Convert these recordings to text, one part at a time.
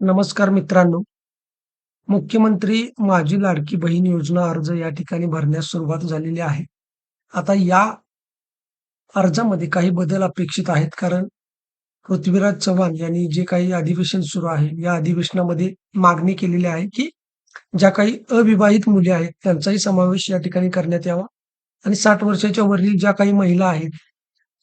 नमस्कार मित्रांनो. मुख्यमंत्री माझी लाडकी बहीण योजना अर्ज या ठिकाणी भरण्यास सुरुवात झालेली आहे. आता या अर्जामध्ये काही बदल अपेक्षित आहेत. कारण पृथ्वीराज चव्हाण यांनी जे काही अधिवेशन सुरू आहे, या अधिवेशनामध्ये मागणी केलेली आहे, की ज्या काही अविवाहित मुली आहेत, त्यांचाही समावेश या ठिकाणी करण्यात यावा आणि साठ वर्षाच्या वरील ज्या काही महिला आहेत,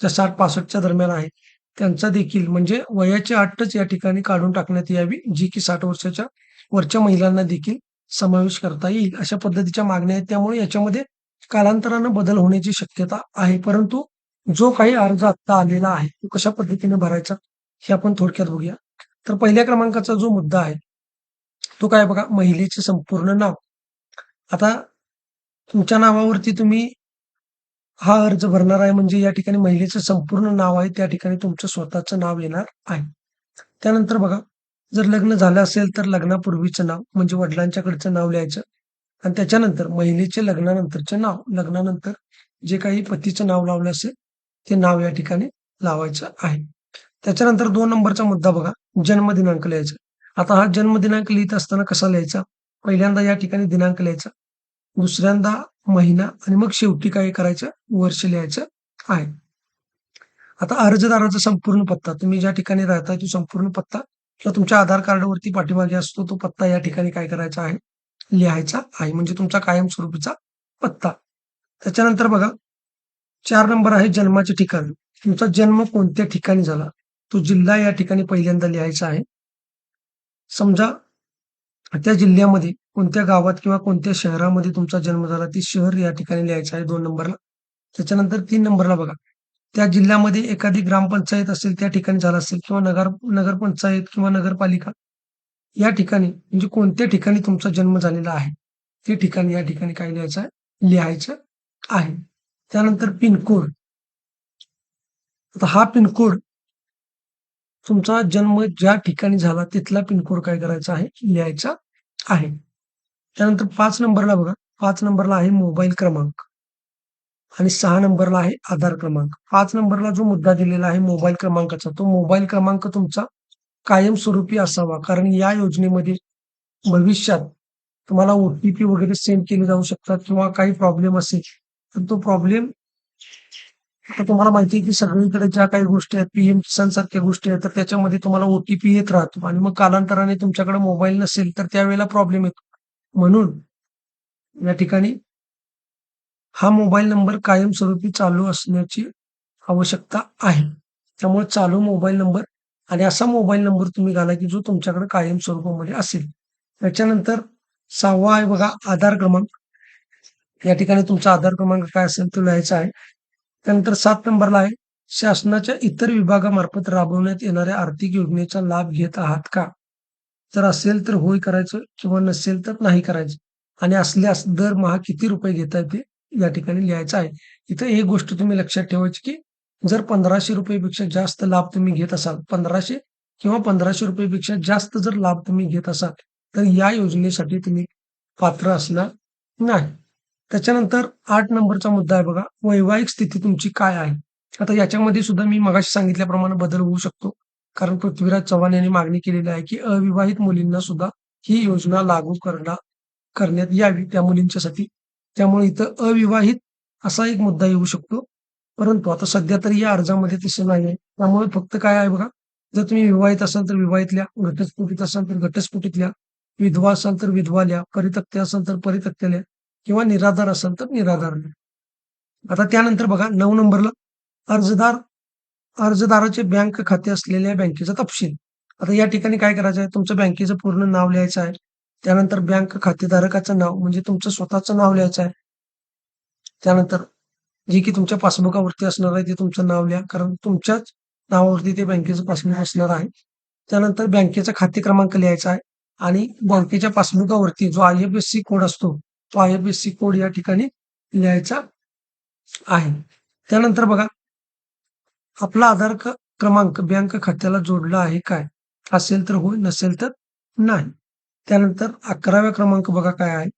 ज्या 60-65च्या दरम्यान आहेत, त्यांचा देखील म्हणजे वयाची अटच या ठिकाणी काढून टाकण्यात यावी, जी की साठ वर्षाच्या वरच्या महिलांना देखील समावेश करता येईल. अशा पद्धतीच्या मागण्या आहेत. त्यामुळे याच्यामध्ये कालांतरानं बदल होण्याची शक्यता आहे. परंतु जो काही अर्ज आत्ता आलेला आहे, तो कशा पद्धतीने भरायचा हे आपण थोडक्यात बघूया. तर पहिल्या क्रमांकाचा जो मुद्दा आहे, तो काय बघा, महिलेचे संपूर्ण नाव. आता तुमच्या नावावरती तुम्ही हा अर्ज भरणार आहे म्हणजे या ठिकाणी महिलेचं संपूर्ण नाव आहे, त्या ठिकाणी तुमचं स्वतःचं नाव येणार आहे. त्यानंतर बघा, जर लग्न झालं असेल तर लग्नापूर्वीचं नाव म्हणजे वडिलांच्याकडचं नाव लिहायचं आणि त्याच्यानंतर महिलेचे लग्नानंतरचे नाव. लग्नानंतर जे काही पतीचं नाव लावलं असेल, ते नाव या ठिकाणी लावायचं आहे. त्याच्यानंतर दोन नंबरचा मुद्दा बघा, जन्मदिनांक लिहायचा. आता हा जन्मदिनांक लिहित असताना कसा लिहायचा? पहिल्यांदा या ठिकाणी दिनांक लिहायचा. दुसऱ्यांदा महिना आणि मग शेवटी काय करायचं? वर्ष लिहायचं आहे. आता अर्जदाराचा संपूर्ण पत्ता, तुम्ही ज्या ठिकाणी राहता तो संपूर्ण पत्ता किंवा तुमच्या आधार कार्डवरती पाठीमागे असतो तो पत्ता या ठिकाणी काय करायचा आहे? लिहायचा आहे. म्हणजे तुमचा कायमस्वरूपीचा पत्ता. त्याच्यानंतर बघा, चार नंबर आहे जन्माचे ठिकाण. तुमचा जन्म कोणत्या ठिकाणी झाला, तो जिल्हा या ठिकाणी पहिल्यांदा लिहायचा आहे. समजा त्या जिल्ह्यामध्ये कोणत्या गावात किंवा कोणत्या शहरामध्ये तुमचा जन्म झाला, ते शहर या ठिकाणी लिहायचं आहे दोन नंबरला. त्याच्यानंतर तीन नंबरला बघा, त्या जिल्ह्यामध्ये एखादी ग्रामपंचायत असेल, त्या ठिकाणी झाला असेल किंवा नगर नगरपंचायत किंवा नगरपालिका या ठिकाणी म्हणजे कोणत्या ठिकाणी तुमचा जन्म झालेला आहे, ते ठिकाणी या ठिकाणी काय लिहायचं आहे? लिहायचं आहे. त्यानंतर पिनकोड. आता हा पिनकोड तुमचा जन्म ज्या ठिकाणी झाला तिथला पिनकोड काय करायचा आहे? लिहायचा आहे. त्यानंतर पाच नंबरला बघा, पाच नंबरला आहे मोबाईल क्रमांक आणि सहा नंबरला आहे आधार क्रमांक. पाच नंबरला जो मुद्दा दिलेला आहे मोबाईल क्रमांकाचा, तो मोबाईल क्रमांक तुमचा कायमस्वरूपी असावा. कारण या योजनेमध्ये भविष्यात तुम्हाला ओ-टी-पी वगैरे सेंड केले जाऊ शकतात किंवा काही प्रॉब्लेम असेल, तर तो प्रॉब्लेम तुम्हाला माहिती आहे, की सगळीकडे ज्या काही गोष्टी आहेत, पीएम किसान सारख्या गोष्टी आहेत, तर त्याच्यामध्ये तुम्हाला ओटीपी येत राहतो आणि मग कालांतराने तुमच्याकडे मोबाईल नसेल, तर त्यावेळेला प्रॉब्लेम येतो. म्हणून या ठिकाणी हा मोबाईल नंबर कायमस्वरूपी चालू असण्याची आवश्यकता आहे. त्यामुळे चालू मोबाईल नंबर आणि असा मोबाईल नंबर तुम्ही घाला, की जो तुमच्याकडे कायम स्वरूपामध्ये असेल. त्याच्यानंतर सहावा आहे बघा आधार क्रमांक. या ठिकाणी तुमचा आधार क्रमांक काय असेल तो लिहायचा आहे. त्यानंतर सात नंबरला आहे शासनाच्या इतर विभागामार्फत राबवण्यात येणाऱ्या आर्थिक योजनेचा लाभ घेत आहात का? जर असेल तर होय करायचं किंवा नसेल तर नाही करायचं आणि असल्यास दरमहा किती रुपये घेता ते या ठिकाणी लिहायचं आहे. इथं एक गोष्ट तुम्ही लक्षात ठेवायची, की जर ₹1500 पेक्षा जास्त लाभ तुम्ही घेत असाल, पंधराशे किंवा पंधराशे रुपयेपेक्षा जास्त जर लाभ तुम्ही घेत असाल, तर या योजनेसाठी तुम्ही पात्र असणार नाही. त्याच्यानंतर आठ नंबरचा मुद्दा आहे बघा, वैवाहिक स्थिती तुमची काय आहे? आता याच्यामध्ये सुद्धा मी मगाशी सांगितल्याप्रमाणे बदल होऊ शकतो. कारण पृथ्वीराज चव्हाण यांनी मागणी केलेली आहे, की अविवाहित मुलींना सुद्धा ही योजना लागू करणार करण्यात यावी त्या मुलींच्यासाठी. त्यामुळे इथं अविवाहित असा एक मुद्दा येऊ शकतो. परंतु आता सध्या तरी या अर्जामध्ये तसं नाहीये. त्यामुळे फक्त काय आहे बघा, जर तुम्ही विवाहित असाल तर विवाहितल्या घटस्फुटीत असाल तर घटस्फुटीतल्या विधवा असाल तर विधवा परितक्त्या असाल तर परितक्त्याल्या किंवा निराधार असाल तर निराधार आता त्यानंतर बघा नऊ नंबरला अर्जदार अर्जदाराचे बँक खाते असलेल्या बँकेचा तपशील. आता या ठिकाणी काय करायचं आहे, तुमचं बँकेचं पूर्ण नाव लिहायचं आहे. त्यानंतर बँक खातेधारकाचं नाव म्हणजे तुमचं स्वतःचं नाव लिहायचं आहे. त्यानंतर जे की तुमच्या पासबुकावरती असणार आहे ते तुमचं नाव लिहा. कारण तुमच्याच नावावरती ते बँकेचं पासबुक असणार आहे. त्यानंतर बँकेचा खाते क्रमांक लिहायचा आहे आणि बँकेच्या पासबुकावरती जो आय-एफ-एस-सी कोड असतो, तो आय-एफ-एस-सी कोड या ठिकाणी लिहायचा आहे. त्यानंतर बघा आपला आधार क्रमांक बँक खात्याला जोडला आहे काय? असेल तर होय, नसेल तर नाही. त्यानंतर 11व्या क्रमांक बघा काय आहे?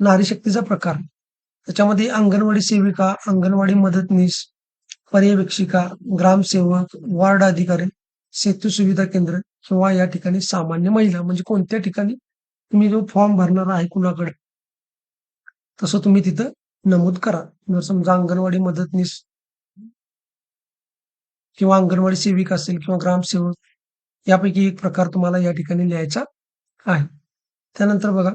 नारी शक्तीचा प्रकार. त्याच्यामध्ये अंगणवाडी सेविका, अंगणवाडी मदतनीस, पर्यवेक्षिका, ग्रामसेवक, वार्ड अधिकारी, सेतू सुविधा केंद्र किंवा या ठिकाणी सामान्य महिला म्हणजे कोणत्या ठिकाणी तुम्ही जो फॉर्म भरणार आहे कुणाकडे तसं तुम्ही तिथं नमूद करा जर समजा अंगणवाडी मदतनीस किंवा अंगणवाडी सेविका असेल किंवा ग्रामसेवक यापैकी एक प्रकार तुम्हाला या ठिकाणी लिहायचा आहे. त्यानंतर बघा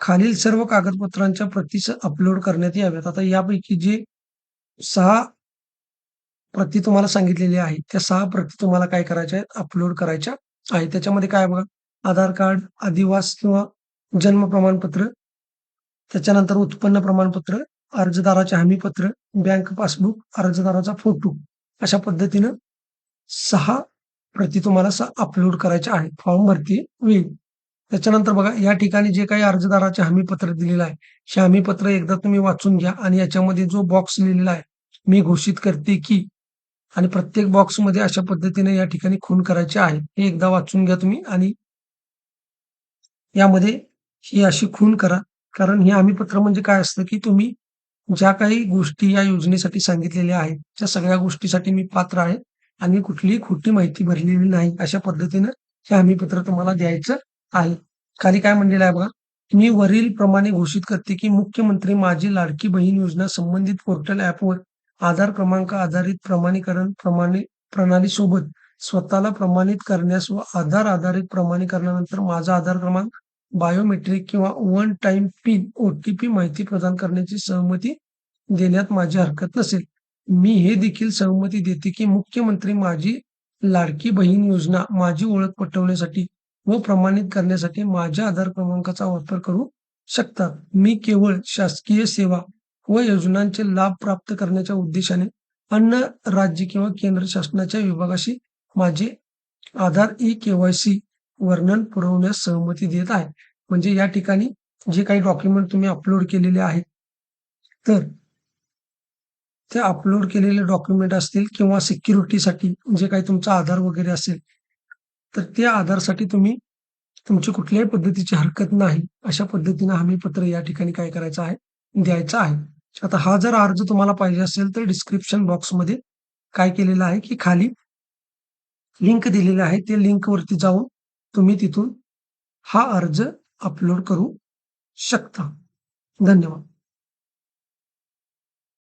खालील सर्व कागदपत्रांच्या प्रतीस अपलोड करण्यात याव्यात. आता यापैकी जे सहा प्रती तुम्हाला सांगितलेली आहे त्या सहा प्रती तुम्हाला काय करायच्या आहेत? अपलोड करायच्या आहे त्याच्यामध्ये काय बघा आधार कार्ड आदिवास किंवा जन्म प्रमाणपत्र त्याच्यानंतर उत्पन्न प्रमाणपत्र अर्जदाराचे हमीपत्र बँक पासबुक अर्जदाराचा फोटो. अशा पद्धतीनं सहा प्रती तुम्हाला अपलोड करायच्या आहेत. फॉर्म भरती वेळी. त्याच्यानंतर बघा या ठिकाणी जे काही अर्जदाराचे हमीपत्र दिलेलं आहे हे हमीपत्र एकदा तुम्ही वाचून घ्या आणि याच्यामध्ये जो बॉक्स लिहिलेला आहे मी घोषित करते की आणि प्रत्येक बॉक्समध्ये अशा पद्धतीने या ठिकाणी खून करायचे आहे हे एकदा वाचून घ्या तुम्ही आणि यामध्ये ही अशी खून करा. कारण हे हमीपत्र म्हणजे काय असतं की तुम्ही ज्या काही गोष्टी या योजनेसाठी सांगितलेल्या आहेत त्या सगळ्या गोष्टीसाठी मी पात्र आहे आणि कुठलीही खोटी माहिती भरलेली नाही अशा पद्धतीनं हे हमीपत्र तुम्हाला द्यायचं आहे. खाली काय म्हणलेलं आहे बघा मी वरील प्रमाणे घोषित करते की मुख्यमंत्री माझी लाडकी बहीण योजना संबंधित पोर्टल ऍपवर आधार क्रमांक आधारित प्रमाणीकरण प्रमाणे प्रणाली सोबत स्वतःला प्रमाणित करण्यास व आधार आधारित प्रमाणीकरणानंतर माझा आधार क्रमांक बायोमेट्रिक किंवा वन टाइम पिन ओटीपी माहिती प्रदान करण्याची सहमती देण्यात माझी हरकत नसेल. मी हे देखील सहमती देते की मुख्यमंत्री माझी लाडकी बहीण योजना माझी ओळख पटवण्यासाठी व प्रमाणित करण्यासाठी माझ्या आधार क्रमांकाचा वापर करू शकतात मी केवळ शासकीय सेवा व योजनांचे लाभ प्राप्त करण्याच्या उद्देशाने अन्न राज्य किंवा केंद्र शासनाच्या विभागाशी माझे आधार ई केवायसी वर्णन पुरवण्यास सहमती देत आहे. म्हणजे या ठिकाणी जे काही डॉक्युमेंट तुम्ही अपलोड केलेले आहेत तर ते अपलोड केलेले डॉक्युमेंट असतील किंवा सिक्युरिटीसाठी जे काही तुमचा आधार वगैरे असेल तर त्या आधारसाठी तुम्ही तुमची कुठल्याही पद्धतीची हरकत नाही. अशा पद्धतीनं हमीपत्र या ठिकाणी काय करायचं आहे द्यायचं आहे. आता हा जर अर्ज तुम्हाला पाहिजे असेल तर डिस्क्रिप्शन बॉक्समध्ये काय केलेलं आहे की खाली लिंक दिलेली आहे. ते लिंकवरती जाऊन तुम्ही तिथून हा अर्ज अपलोड करू शकता. धन्यवाद.